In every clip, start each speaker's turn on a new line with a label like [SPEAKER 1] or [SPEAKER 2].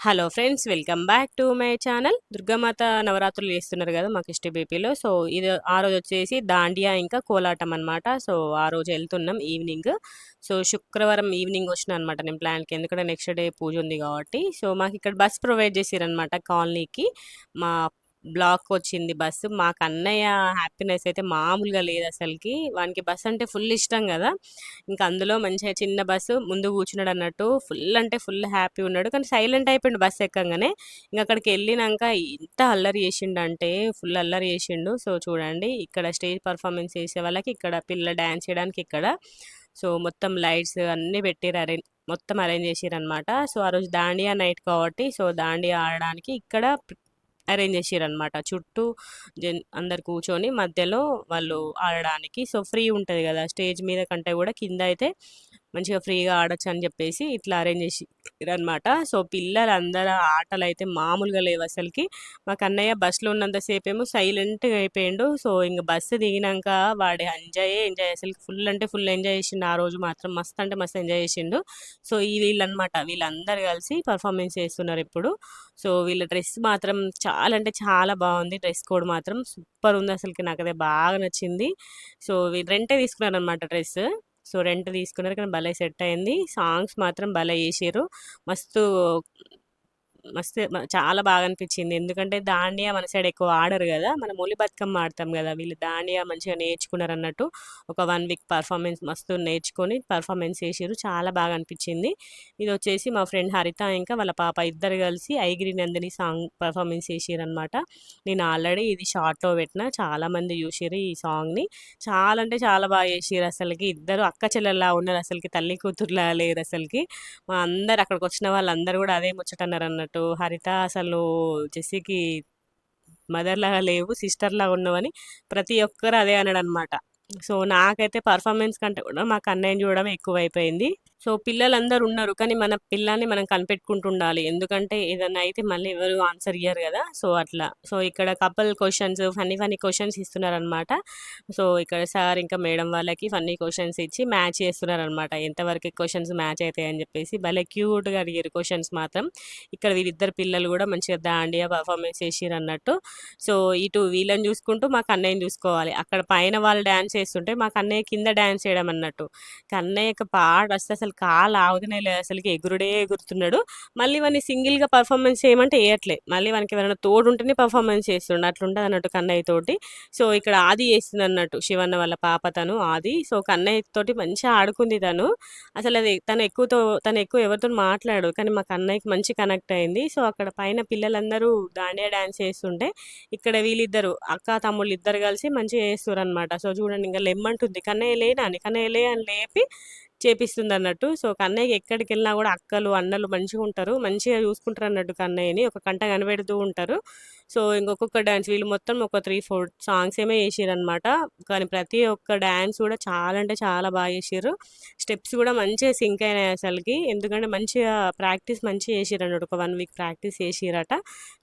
[SPEAKER 1] Hello friends welcome back to my channel. Durgamata నవరాత్రులు చేస్తున్నారు కదా మాకు ఇష్ట బీపీలో సో ఇది ఆ రోజు వచ్చేసి దాండియా ఇంకా కోలాటం అనమాట సో ఆ రోజు వెళ్తున్నాం ఈవినింగ్. సో శుక్రవారం ఈవినింగ్ వచ్చిన అనమాట నేను ప్లాన్కి ఎందుకంటే నెక్స్ట్ డే పూజ ఉంది కాబట్టి. సో మాకు ఇక్కడ బస్ ప్రొవైడ్ చేసిరనమాట కాలనీకి. మా బ్లాక్ వచ్చింది బస్సు. మాకు అన్నయ్య హ్యాపీనెస్ అయితే మామూలుగా లేదు అసలుకి. వానికి బస్సు అంటే ఫుల్ ఇష్టం కదా. ఇంకా అందులో మంచిగా చిన్న బస్సు ముందు కూర్చున్నాడు అన్నట్టు ఫుల్ అంటే ఫుల్ హ్యాపీ ఉన్నాడు. కానీ సైలెంట్ అయిపోయిండు బస్సు ఎక్కగానే. ఇంకా అక్కడికి వెళ్ళినాక ఎంత అల్లరి చేసిండు అంటే ఫుల్ అల్లరి చేసిండు. సో చూడండి ఇక్కడ స్టేజ్ పర్ఫార్మెన్స్ చేసే వాళ్ళకి ఇక్కడ పిల్ల డ్యాన్స్ చేయడానికి ఇక్కడ. సో మొత్తం లైట్స్ అన్నీ పెట్టిరు అరేంజ్ మొత్తం అరేంజ్ చేసిరు అనమాట సో ఆ రోజు దాండియా నైట్ కాబట్టి సో దాండియా ఆడడానికి ఇక్కడ అరేంజ్ చేసిరనమాట చుట్టూ జన్ అందరు కూర్చొని మధ్యలో వాళ్ళు ఆడడానికి. సో ఫ్రీ ఉంటుంది కదా స్టేజ్ మీద కంటే కూడా కింద అయితే మంచిగా ఫ్రీగా ఆడొచ్చు అని చెప్పేసి ఇట్లా అరేంజ్ చేసి అనమాట సో పిల్లలందరూ ఆటలు అయితే మామూలుగా లేవు అసలుకి. మా కన్నయ్య బస్సులో ఉన్నంతసేపు ఏమో సైలెంట్గా అయిపోయిండు. సో ఇంక బస్సు దిగినాక వాడి ఎంజాయ్ ఎంజాయ్ అసలు ఫుల్ అంటే ఫుల్ ఎంజాయ్ చేసిండు. ఆ రోజు మాత్రం మస్తు అంటే మస్తు ఎంజాయ్ చేసిండు. సో ఈ వీళ్ళనమాట వీళ్ళందరూ కలిసి పర్ఫార్మెన్స్ చేస్తున్నారు ఇప్పుడు. సో వీళ్ళ డ్రెస్ మాత్రం చాలా అంటే చాలా బాగుంది. డ్రెస్ కోడ్ మాత్రం సూపర్ ఉంది అసలుకి. నాకు అదే బాగా నచ్చింది. సో వీళ్ళు రెంటే తీసుకున్నారు అనమాట డ్రెస్. సో రెంట్ తీసుకున్నారు కానీ భలే సెట్ అయింది. సాంగ్స్ మాత్రం భలే చేసారు మస్తు మస్తు చాలా బాగా అనిపించింది. ఎందుకంటే దాండియా మన సైడ్ ఎక్కువ ఆడరు కదా మనం ఒలి బతుకమ్మ ఆడతాం కదా. వీళ్ళు దాండియా మంచిగా నేర్చుకున్నారు అన్నట్టు ఒక వన్ వీక్ పర్ఫార్మెన్స్ మస్తు నేర్చుకొని పర్ఫార్మెన్స్ చేసారు చాలా బాగా అనిపించింది. ఇది వచ్చేసి మా ఫ్రెండ్ హరిత ఇంకా వాళ్ళ పాప ఇద్దరు కలిసి ఐగిరి నందిని సాంగ్ పర్ఫార్మెన్స్ చేసారు అనమాట నేను ఆల్రెడీ ఇది షార్ట్లో పెట్టిన చాలామంది చూసారు ఈ సాంగ్ని. చాలా అంటే చాలా బాగా చేసారు అసలుకి. ఇద్దరు అక్క చెల్లెల్లా ఉన్నారు అసలుకి తల్లి కూతురులా లేరు అసలుకి. మా అందరు అక్కడికి వచ్చిన వాళ్ళందరూ కూడా అదే ముచ్చటన్నారు అన్నట్టు. అన్నట్టు హరిత అసలు జెస్సీకి మదర్ లాగా లేవు సిస్టర్ లాగా ఉన్నావని ప్రతి ఒక్కరు అదే అన్నాడు అనమాట సో నాకైతే పర్ఫార్మెన్స్ కంటే కూడా మా కన్నయ్యని చూడడం ఎక్కువైపోయింది. సో పిల్లలందరూ ఉన్నారు కానీ మన పిల్లల్ని మనం కనిపెట్టుకుంటుండాలి. ఎందుకంటే ఏదన్నా అయితే మళ్ళీ ఎవరు ఆన్సర్ ఇయ్యరు కదా. సో అట్లా. సో ఇక్కడ couple questions funny funny questions ఇస్తున్నారనమాట. So ఇక్కడ సార్ ఇంకా మేడం వాళ్ళకి ఫన్నీ క్వశ్చన్స్ ఇచ్చి మ్యాచ్ చేస్తున్నారనమాట. ఎంతవరకు క్వశ్చన్స్ మ్యాచ్ అవుతాయి అని చెప్పేసి భలే క్యూట్గా అడిగారు క్వశ్చన్స్ మాత్రం. ఇక్కడ వీళ్ళిద్దరు పిల్లలు కూడా మంచిగా దాండియా పర్ఫార్మెన్స్ చేసిరు అన్నట్టు. సో ఇటు వీళ్ళని చూసుకుంటూ మా కన్నయ్యని చూసుకోవాలి. అక్కడ పైన వాళ్ళు డ్యాన్స్ చేస్తుంటే మా కన్నయ్య కింద డ్యాన్స్ చేయడం అన్నట్టు. కన్నయ్యకి పాట వస్తే అసలు కాలు ఆగుతనే లేదు అసలుకి ఎగురుడే ఎగురుతున్నాడు. మళ్ళీ వాడిని సింగిల్గా పర్ఫార్మెన్స్ చేయమంటే వేయట్లే మళ్ళీ వానికి ఎవరైనా తోడు ఉంటేనే పర్ఫార్మెన్స్ చేస్తుండే. అట్లుంటుంది అన్నట్టు కన్నయ్య తోటి. సో ఇక్కడ ఆది చేస్తుంది అన్నట్టు శివన్న వాళ్ళ పాప తను ఆది. సో కన్నయ్య తోటి మంచిగా ఆడుకుంది తను. అసలు అది తను ఎక్కువతో తను ఎక్కువ ఎవరితో మాట్లాడు కానీ మా కన్నయ్యకి మంచి కనెక్ట్ అయింది. సో అక్కడ పైన పిల్లలందరూ దాండియా డ్యాన్స్ చేస్తుంటే ఇక్కడ వీళ్ళిద్దరు అక్క తమ్ముళ్ళు ఇద్దరు కలిసి మంచిగా చేస్తారు అనమాట సో చూడండి ఇంకా లెమ్మంటుంది. కన్నయ్య లేనా అని కన్నయ్య లే అని లేపి చేపిస్తుంది అన్నట్టు సో కన్నయ్యకి ఎక్కడికి వెళ్ళినా కూడా అక్కలు అన్నలు మంచిగా ఉంటారు మంచిగా చూసుకుంటారు అన్నట్టు కన్నయ్యని. ఒక కంట కనిపెడుతూ ఉంటారు. సో ఇంకొక డ్యాన్స్ వీళ్ళు మొత్తం ఒక త్రీ ఫోర్ సాంగ్స్ ఏమే చేసారు అనమాట కానీ ప్రతి ఒక్క డ్యాన్స్ కూడా చాలా అంటే చాలా బాగా చేసారు స్టెప్స్ కూడా మంచిగా సింక్ అయినాయి అసలుకి. ఎందుకంటే మంచిగా ప్రాక్టీస్ మంచిగా చేసారు అన్నట్టు ఒక వన్ వీక్ ప్రాక్టీస్ చేసిరట.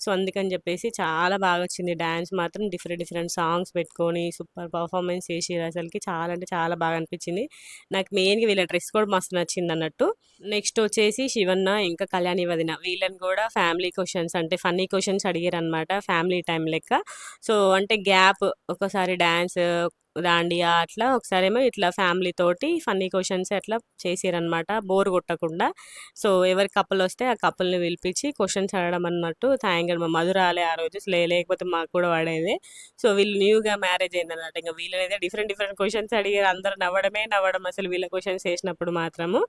[SPEAKER 1] సో అందుకని చెప్పేసి చాలా బాగా వచ్చింది డ్యాన్స్ మాత్రం. డిఫరెంట్ డిఫరెంట్ సాంగ్స్ పెట్టుకొని సూపర్ పర్ఫార్మెన్స్ చేసిరు అసలుకి. చాలా అంటే చాలా బాగా అనిపించింది. నాకు మెయిన్గా వీళ్ళ డ్రెస్ కూడా మస్తు నచ్చింది అన్నట్టు. నెక్స్ట్ వచ్చేసి శివన్న ఇంకా కళ్యాణి వదిన. వీళ్ళని కూడా ఫ్యామిలీ క్వశ్చన్స్ అంటే ఫన్నీ క్వశ్చన్స్ అడిగారు అనమాట ఫ్యామిలీ టైం లెక్క. సో అంటే గ్యాప్ ఒకసారి డ్యాన్స్ దాండియా అట్లా ఒకసారేమో ఇట్లా ఫ్యామిలీ తోటి ఫన్నీ క్వశ్చన్స్ అట్లా చేసిరనమాట బోర్ కొట్టకుండా. సో ఎవరి కప్పులు వస్తే ఆ కప్పుల్ని పిలిపించి క్వశ్చన్స్ అడగడం అన్నట్టు థ్యాంక్ మా మధురాలే ఆ రోజు. లేకపోతే మాకు కూడా పడేది. సో వీళ్ళు న్యూగా మ్యారేజ్ అయింది అన్నమాట ఇంకా వీళ్ళనైతే డిఫరెంట్ డిఫరెంట్ క్వశ్చన్స్ అడిగారు. అందరూ నవ్వడమే నవ్వడం అసలు వీళ్ళ క్వశ్చన్స్ వేసినప్పుడు మాత్రము.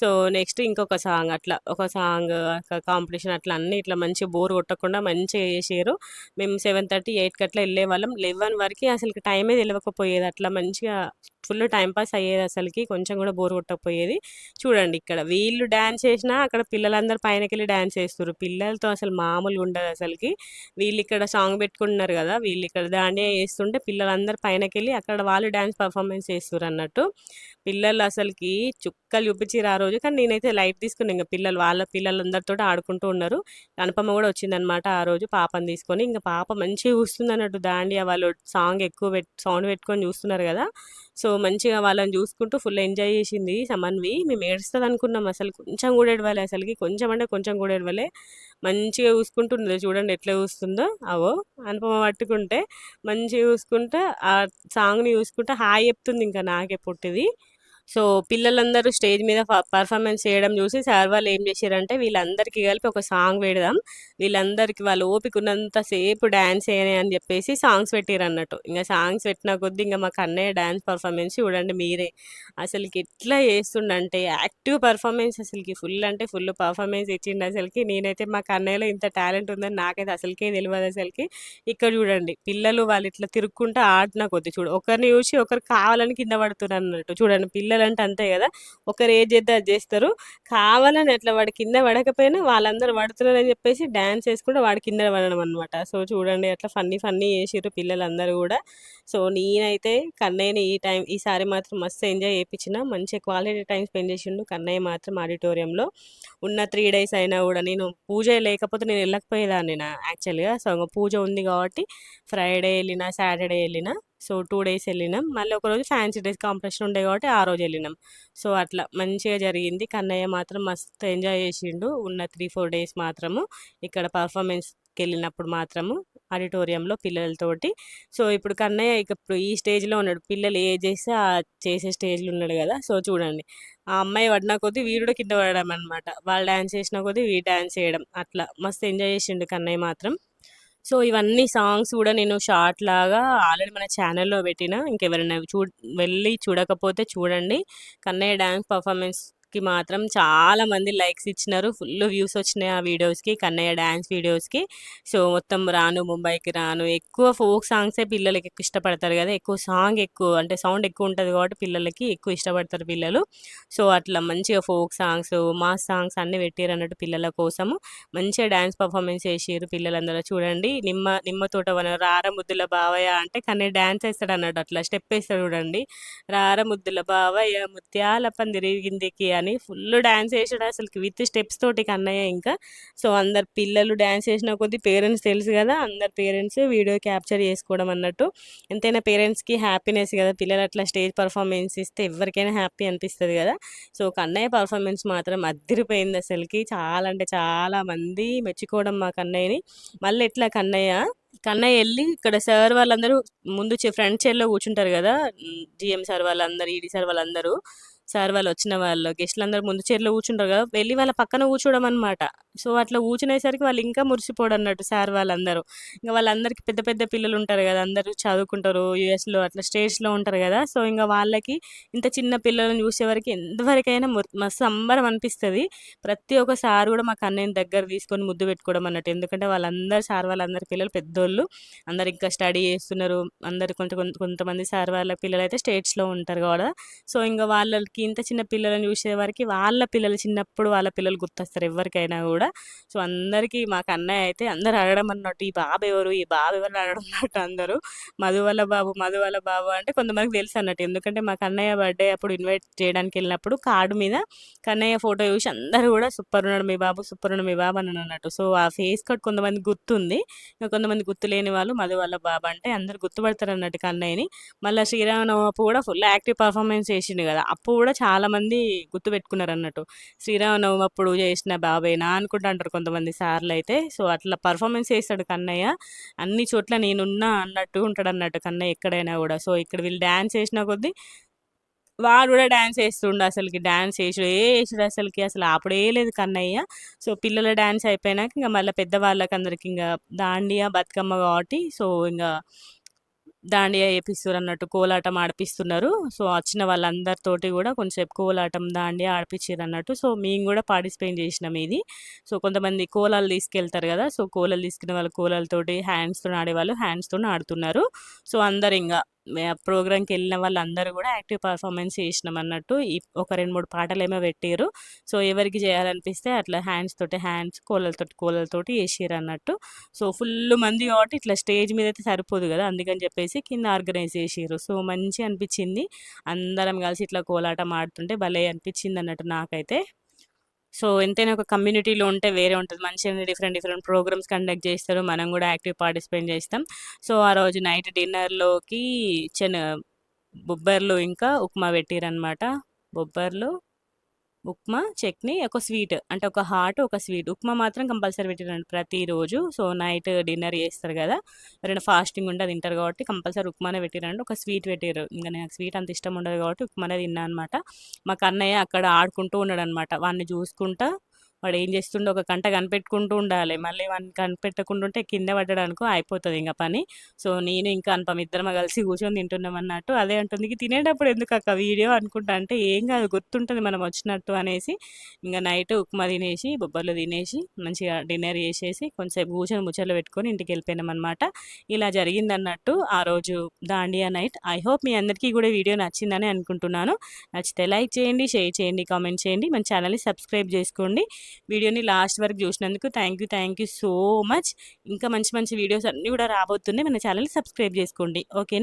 [SPEAKER 1] సో నెక్స్ట్ ఇంకొక సాంగ్ అట్లా ఒక సాంగ్ కాంపిటీషన్ అట్లా అన్నీ ఇట్లా మంచిగా బోర్ కొట్టకుండా మంచిగా చేసారు. మేము సెవెన్ థర్టీ ఎయిట్కి అట్లా వెళ్ళే వాళ్ళం లెవెన్ వరకు అసలు టైమే పోయేది. అట్లా మంచిగా ఫుల్ టైంపాస్ అయ్యేది అసలుకి. కొంచెం కూడా బోర్ కొట్టకపోయేది. చూడండి ఇక్కడ వీళ్ళు డ్యాన్స్ చేసినా అక్కడ పిల్లలందరూ పైనకెళ్ళి డ్యాన్స్ చేస్తారు పిల్లలతో అసలు మామూలుగా ఉండదు అసలుకి. వీళ్ళు ఇక్కడ సాంగ్ పెట్టుకుంటున్నారు కదా వీళ్ళు ఇక్కడ దాండియా చేస్తుంటే పిల్లలందరూ పైనకెళ్ళి అక్కడ వాళ్ళు డ్యాన్స్ పర్ఫార్మెన్స్ చేస్తారు అన్నట్టు. పిల్లలు అసలుకి చుక్కలు చూపించారు ఆ రోజు. కానీ నేనైతే లైట్ తీసుకుని ఇంకా పిల్లలు వాళ్ళ పిల్లలందరితో ఆడుకుంటూ ఉన్నారు. అనుపమ కూడా వచ్చిందనమాట ఆ రోజు పాపను తీసుకొని. ఇంకా పాప మంచిగా చూస్తుంది అన్నట్టు. దాండియా వాళ్ళు సాంగ్ ఎక్కువ పెట్ సౌండ్ పెట్టుకొని చూస్తున్నారు కదా. సో మంచిగా వాళ్ళని చూసుకుంటూ ఫుల్ ఎంజాయ్ చేసింది సమన్వి. మేము ఏడుస్తుంది అనుకున్నాం అసలు. కొంచెం కూడా ఏడవాలి అసలుకి. కొంచెం అంటే కొంచెం కూడా ఏడవలే. మంచిగా చూసుకుంటుంది చూడండి ఎట్లా చూస్తుందో. అవో అనుపమ పట్టుకుంటే మంచిగా చూసుకుంటే ఆ సాంగ్ని చూసుకుంటే హాయ్ చెప్తుంది ఇంకా నాకే పుట్టిది. సో పిల్లలందరూ స్టేజ్ మీద పర్ఫార్మెన్స్ చేయడం చూసి సార్ వాళ్ళు ఏం చేశారంటే వీళ్ళందరికీ కలిపి ఒక సాంగ్ పెడదాం. వీళ్ళందరికీ వాళ్ళు ఓపిక ఉన్నంతసేపు డ్యాన్స్ చేయని అని చెప్పేసి సాంగ్స్ పెట్టారు అన్నట్టు ఇంకా సాంగ్స్ పెట్టిన కొద్దీ ఇంకా మాకు అన్నయ్య డ్యాన్స్ పర్ఫార్మెన్స్ చూడండి మీరే. అసలుకి ఎట్లా చేస్తుండంటే యాక్టివ్ పర్ఫార్మెన్స్ అసలుకి ఫుల్ అంటే ఫుల్ పర్ఫార్మెన్స్ ఇచ్చిండు అసలుకి. నేనైతే మా కన్నయ్యలో ఇంత టాలెంట్ ఉందని నాకైతే అసలుకే తెలియదు అసలుకి. ఇక్కడ చూడండి పిల్లలు వాళ్ళు ఇట్లా తిరుక్కుంటూ ఆడిన కొద్ది చూడు ఒకరిని చూసి ఒకరు కావాలని కింద పడుతున్నారు అన్నట్టు. చూడండి పిల్లలు పిల్లలంటే అంతే కదా. ఒకరు ఏజ్ చేస్తే అది చేస్తారు. కావాలని అట్లా వాడి కింద పడకపోయినా వాళ్ళందరూ పడుతున్నారని చెప్పేసి డ్యాన్స్ వేసుకుంటే వాడి కింద పడడం అనమాట సో చూడండి అట్లా ఫన్నీ ఫన్నీ చేసిర్రు పిల్లలందరూ కూడా. సో నేనైతే కన్నయ్యని ఈ టైం ఈసారి మాత్రం మస్తు ఎంజాయ్ చేయించిన మంచి క్వాలిటీ టైం స్పెండ్ చేసిండు కన్నయ్య మాత్రం ఆడిటోరియంలో. ఉన్న త్రీ డేస్ అయినా కూడా నేను పూజ లేకపోతే నేను వెళ్ళకపోయేదాన్ని నా యాక్చువల్గా. సో పూజ ఉంది కాబట్టి ఫ్రైడే వెళ్ళిన సాటర్డే వెళ్ళిన సో టూ డేస్ వెళ్ళినాం మళ్ళీ ఒకరోజు ఫ్యాన్సీ డ్రెస్ కాంపిటీషన్ ఉండే కాబట్టి ఆ రోజు వెళ్ళినాం సో అట్లా మంచిగా జరిగింది. కన్నయ్య మాత్రం మస్తు ఎంజాయ్ చేసిండు. ఉన్న త్రీ ఫోర్ డేస్ మాత్రము ఇక్కడ పర్ఫార్మెన్స్కి వెళ్ళినప్పుడు మాత్రము ఆడిటోరియంలో పిల్లలతోటి. సో ఇప్పుడు కన్నయ్య ఇక ఇప్పుడు ఈ స్టేజ్లో ఉన్నాడు. పిల్లలు ఏ చేస్తే ఆ చేసే స్టేజ్లో ఉన్నాడు కదా. సో చూడండి. ఆ అమ్మాయి పడిన కొద్దీ వీరుడు కింద పడడం అనమాట వాళ్ళు డ్యాన్స్ చేసిన కొద్దీ వీ డ్యాన్స్ చేయడం. అట్లా మస్తు ఎంజాయ్ చేసిండు కన్నయ్య మాత్రం. సో ఇవన్నీ సాంగ్స్ కూడా నేను షార్ట్ లాగా ఆల్రెడీ మన ఛానల్లో పెట్టిన. ఇంకెవరైనా చూ వెళ్ళి చూడకపోతే చూడండి. కన్నయ్య డ్యాన్స్ పర్ఫార్మెన్స్ కి మాత్రం చాలా మంది లైక్స్ ఇచ్చినారు. ఫుల్ వ్యూస్ వచ్చినాయి ఆ వీడియోస్కి. కన్నయ్య డ్యాన్స్ వీడియోస్కి. సో మొత్తం రాను ముంబైకి రాను. ఎక్కువ ఫోక్ సాంగ్సే పిల్లలకి ఎక్కువ ఇష్టపడతారు కదా. ఎక్కువ సాంగ్ ఎక్కువ అంటే సౌండ్ ఎక్కువ ఉంటుంది కాబట్టి పిల్లలకి ఎక్కువ ఇష్టపడతారు పిల్లలు. సో అట్లా మంచిగా ఫోక్ సాంగ్స్ మాస్ సాంగ్స్ అన్నీ పెట్టారు అన్నట్టు పిల్లల కోసము. మంచిగా డ్యాన్స్ పర్ఫార్మెన్స్ చేసారు పిల్లలందరూ. చూడండి నిమ్మ నిమ్మ తోట రార ముద్దుల బావయ్య అంటే కానీ డ్యాన్స్ వేస్తాడు అన్నట్టు అట్లా స్టెప్ వేస్తాడు చూడండి. రార ముద్దుల బావయ్య ముత్యాల పందిరిగిందికి కానీ ఫుల్ డ్యాన్స్ వేసాడు అసలు విత్ స్టెప్స్ తోటి కన్నయ్య ఇంకా. సో అందరు పిల్లలు డ్యాన్స్ చేసిన కొద్దీ పేరెంట్స్ తెలుసు కదా అందరు పేరెంట్స్ వీడియో క్యాప్చర్ చేసుకోవడం అన్నట్టు. ఎంతైనా పేరెంట్స్కి హ్యాపీనెస్ కదా పిల్లలు అట్లా స్టేజ్ పర్ఫార్మెన్స్ ఇస్తే ఎవరికైనా హ్యాపీ అనిపిస్తుంది కదా. సో కన్నయ్య పర్ఫార్మెన్స్ మాత్రం అద్దరిపోయింది అసలుకి. చాలా అంటే చాలా మంది మెచ్చుకోవడం మా కన్నయ్యని. మళ్ళీ ఎట్లా కన్నయ్య? కన్నయ్య వెళ్ళి ఇక్కడ సార్ వాళ్ళందరూ ముందు ఫ్రంట్ చైర్లో కూర్చుంటారు కదా జిఎం సార్ వాళ్ళందరూ ఈడీ సార్ వాళ్ళందరూ. సార్ వాళ్ళు వచ్చిన వాళ్ళు గెస్ట్లు అందరూ ముందు చైర్లో కూర్చుంటారు కదా వెళ్ళి వాళ్ళ పక్కన కూర్చోవడం అనమాట సో అట్లా కూర్చునేసరికి వాళ్ళు ఇంకా మురిసిపోడు అన్నట్టు సార్ వాళ్ళందరూ. ఇంకా వాళ్ళందరికీ పెద్ద పెద్ద పిల్లలు ఉంటారు కదా అందరూ చదువుకుంటారు యూఎస్లో అట్లా స్టేట్స్లో ఉంటారు కదా సో ఇంకా వాళ్ళకి ఇంత చిన్న పిల్లలను చూసేవరకు ఎంతవరకైనా మస్తు సంబరం అనిపిస్తుంది. ప్రతి ఒక్క సార్ కూడా మా కన్నయ్యని దగ్గర తీసుకొని ముద్దు పెట్టుకోవడం అన్నట్టు. ఎందుకంటే వాళ్ళందరూ సార్ వాళ్ళందరి పిల్లలు పెద్దోళ్ళు. అందరు ఇంకా స్టడీ చేస్తున్నారు. అందరు కొంత కొంతమంది సార్ వాళ్ళ పిల్లలు అయితే స్టేట్స్లో ఉంటారు కూడా సో ఇంకా వాళ్ళకి ఇంత చిన్న పిల్లలను చూసేవారికి వాళ్ళ పిల్లలు చిన్నప్పుడు వాళ్ళ పిల్లలు గుర్తొస్తారు ఎవరికైనా కూడా. సో అందరికీ మాకు అన్నయ్య అయితే అందరు అడగడం అన్నట్టు ఈ బాబు ఎవరు? ఈ బాబు ఎవరు? అడగడం అన్నట్టు అందరూ. మధువల బాబు మధువల బాబు అంటే కొంతమందికి తెలుసు అన్నట్టు. ఎందుకంటే మాకు అన్నయ్య బర్త్డే అప్పుడు ఇన్వైట్ చేయడానికి వెళ్ళినప్పుడు కార్డు మీద కన్నయ్య ఫోటో చూసి అందరూ కూడా సూపర్ ఉన్నాడు మీ బాబు సూపర్ ఉన్నాడు మీ బాబు అని అన్నట్టు. సో ఆ ఫేస్ కట్ కొంతమంది గుర్తుంది. ఇంకా కొంతమంది గుర్తు లేని వాళ్ళు మధువల బాబు అంటే అందరు గుర్తుపడతారు అన్నట్టు కన్నయ్యని. మళ్ళీ శ్రీరామనవపు కూడా ఫుల్ యాక్టివ్ పర్ఫార్మెన్స్ చేసిండు కదా. అప్పుడు కూడా చాలామంది గుర్తుపెట్టుకున్నారు అన్నట్టు శ్రీరామనవమి అప్పుడు చేసిన బాబేనా అనుకుంటా అంటారు కొంతమంది సార్లు అయితే సో అట్లా పర్ఫార్మెన్స్ చేస్తాడు కన్నయ్య. అన్ని చోట్ల నేనున్నా అన్నట్టు ఉంటాడు అన్నట్టు కన్నయ్య ఎక్కడైనా కూడా. సో ఇక్కడ వీళ్ళు డ్యాన్స్ చేసిన కొద్దీ వాడు కూడా డ్యాన్స్ వేస్తుండు అసలుకి. డ్యాన్స్ వేసుడు ఏ వేసుడు అసలుకి? అసలు అప్పుడు లేదు కన్నయ్య. సో పిల్లల డ్యాన్స్ అయిపోయినాక ఇంకా మళ్ళీ పెద్దవాళ్ళకి అందరికి ఇంకా దాండియా బతుకమ్మ కాబట్టి. సో ఇంకా దాండియా వేపిస్తారు అన్నట్టు కోలాటం ఆడిపిస్తున్నారు. సో వచ్చిన వాళ్ళందరితోటి కూడా కొంచెంసేపు కోలాటం దాండియా ఆడిపించారు అన్నట్టు. సో మేము కూడా పార్టిసిపేట్ చేసినాం ఇది. సో కొంతమంది కోలాలు తీసుకెళ్తారు కదా సో కోలాలు తీసుకునే వాళ్ళు కోలాలతోటి హ్యాండ్స్తో ఆడేవాళ్ళు హ్యాండ్స్తో ఆడుతున్నారు. సో అందరు ఇంకా ప్రోగ్రామ్కి వెళ్ళిన వాళ్ళందరూ కూడా యాక్టివ్ పర్ఫార్మెన్స్ చేసినాం అన్నట్టు ఒక రెండు మూడు పాటలు ఏమో పెట్టారు సో ఎవరికి చేయాలనిపిస్తే అట్లా హ్యాండ్స్ తోటి హ్యాండ్స్ కోళ్ళతోటి కోళ్ళతోటి వేసారు అన్నట్టు సో ఫుల్ మంది కాబట్టి ఇట్లా స్టేజ్ మీద అయితే సరిపోదు కదా అందుకని చెప్పేసి కింద ఆర్గనైజ్ చేసారు సో మంచి అనిపించింది. అందరం కలిసి ఇట్లా కోలాటం ఆడుతుంటే భలే అనిపించింది అన్నట్టు నాకైతే. సో ఎంతైనా ఒక కమ్యూనిటీలో ఉంటే వేరే ఉంటుంది. మంచిగా డిఫరెంట్ డిఫరెంట్ ప్రోగ్రామ్స్ కండక్ట్ చేస్తారు. మనం కూడా యాక్టివ్ పార్టిసిపేట్ చేస్తాం. సో ఆ రోజు నైట్ డిన్నర్లోకి చెన బొబ్బర్లు ఇంకా ఉప్మా పెట్టిరనమాట బొబ్బర్లు ఉప్మా చట్నీ ఒక స్వీట్. అంటే ఒక హాట్ ఒక స్వీట్. ఉప్మా మాత్రం కంపల్సరీ పెట్టిరండి ప్రతిరోజు. సో నైట్ డిన్నర్ చేస్తారు కదా. ఎవరైనా ఫాస్టింగ్ ఉంటే తింటారు కాబట్టి కంపల్సరీ ఉప్మానే పెట్టిరండి ఒక స్వీట్ పెట్టారు ఇంకా నాకు స్వీట్ అంత ఇష్టం ఉండదు కాబట్టి ఉప్మానే తిన్నా అనమాట మాకు అన్నయ్య అక్కడ ఆడుకుంటూ ఉన్నాడు అనమాట వాడిని చూసుకుంటా వాడు ఏం చేస్తుండో ఒక కంట కనిపెట్టుకుంటూ ఉండాలి. మళ్ళీ వాడిని కనిపెట్టకుండా ఉంటే కింద పడ్డడానికి అయిపోతుంది ఇంకా పని. సో నేను ఇంకా అనుపమ ఇద్దరం కలిసి కూర్చొని తింటున్నాం అన్నట్టు అదే అంటుంది. తినేటప్పుడు ఎందుకు అక్క వీడియో అనుకుంటా అంటే ఏం కాదు గుర్తుంటుంది మనం వచ్చినట్టు అనేసి. ఇంకా నైట్ ఉప్మా తినేసి బొబ్బర్లు తినేసి మంచిగా డిన్నర్ చేసేసి కొంచెంసేపు కూర్చొని ముచ్చట్లు పెట్టుకొని ఇంటికి వెళ్ళిపోయినాం అనమాట ఇలా జరిగింది అన్నట్టు ఆ రోజు దాండియా నైట్. ఐ హోప్ మీ అందరికీ కూడా వీడియో నచ్చిందని అనుకుంటున్నాను. నచ్చితే లైక్ చేయండి షేర్ చేయండి కామెంట్ చేయండి. మన ఛానల్ని సబ్స్క్రైబ్ చేసుకోండి. వీడియోని లాస్ట్ వరకు చూసినందుకు thank you thank you so much ఇంకా మంచి మంచి వీడియోస్ అన్నీ కూడా రాబోతున్నాయి. మన ఛానల్ని సబ్స్క్రైబ్ చేసుకోండి. ఓకేనా